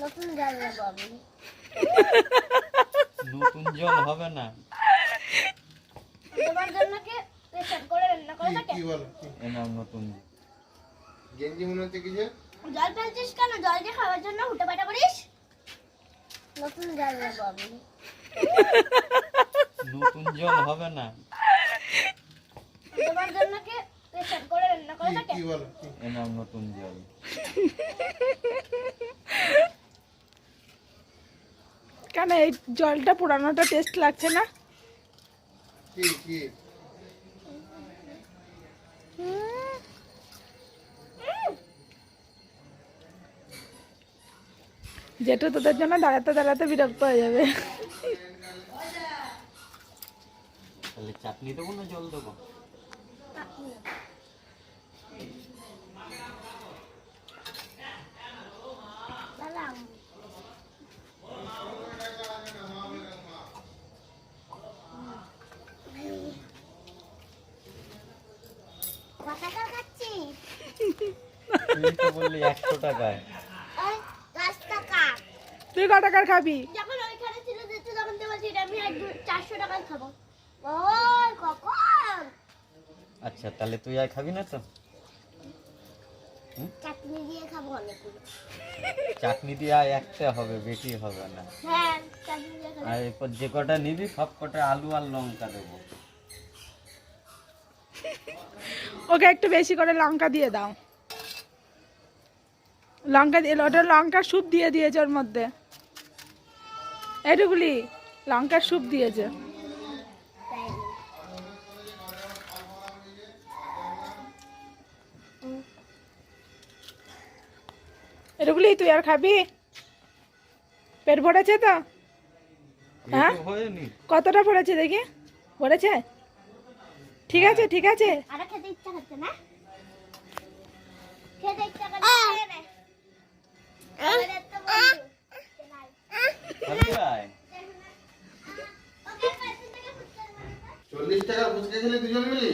নতুন জল নেব নতুন জল হবে না। তোমার জন্য কি প্রেশার করে রান্না করে থাকে? কি বলো কি? নতুন। গেঞ্জি মনে হচ্ছে কি যে জল ফেলছিস কেন? জল দিয়ে খাওয়ার জন্য হুটে পাটা করিস? নতুন জল আমি নতুন জল হবে না। তোমার জন্য কি করে রান্না করে কি- থাকে? কি বলো কি? নতুন জল। কেন এই জলটা পুরানোটা টেস্ট লাগছে না? কি কি? যেটা তোদের জন্য দাঁড়াতে দাঁড়াতে বিরক্ত হয়ে যাবে। তাহলে চাটনি দেবো না জল দেবো? তুই তো বললি একশো টাকায়। এই দশ টাকা। তুই ক টাকার খাবি? যখন ওইখানে ছিল যেতে তখন তো বলছি আমি চারশো টাকায় খাব। ওই কখন? আচ্ছা তাহলে তুই আর খাবি না তো? চাটনি দিয়ে খাব অনেকগুলো। চাটনি দিয়ে আর একটা হবে বেশি হবে না। হ্যাঁ চাটনি দিয়ে আর এরপর যে কটা নিবি সব কটা আলু আর লঙ্কা দেবো। ওকে একটু বেশি করে লঙ্কা দিয়ে দাও। লঙ্কা দিয়ে ওটা লঙ্কার স্যুপ দিয়ে দিয়েছে ওর মধ্যে। এটুকুলি লঙ্কার স্যুপ দিয়েছে। এটুকুলি তুই আর খাবি? পেট ভরেছে তো? হ্যাঁ? কতটা ভরেছে দেখি? ভরেছে? ঠিক আছে ঠিক আছে। আরও খেতে ইচ্ছা করছে না? খেতে ইচ্ছা করছে নে। টাকা। চল্লিশ খেলে দুজন মিলি?